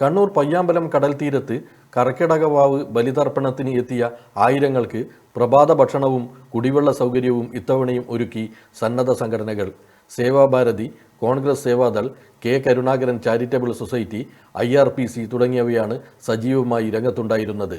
കണ്ണൂർ പയ്യാമ്പലം കടൽ തീരത്ത് കർക്കിടകവാവ് ബലിതർപ്പണത്തിന് എത്തിയ ആയിരങ്ങൾക്ക് പ്രഭാത ഭക്ഷണവും കുടിവെള്ള സൗകര്യവും ഇത്തവണയും ഒരുക്കി സന്നദ്ധ സംഘടനകൾ. Sevabharati Congress Sevadal K Karunakaran charitable society I തുടങ്ങിയവയാണ് സജീവമായി രംഗത്തുണ്ടായിരുന്നത്.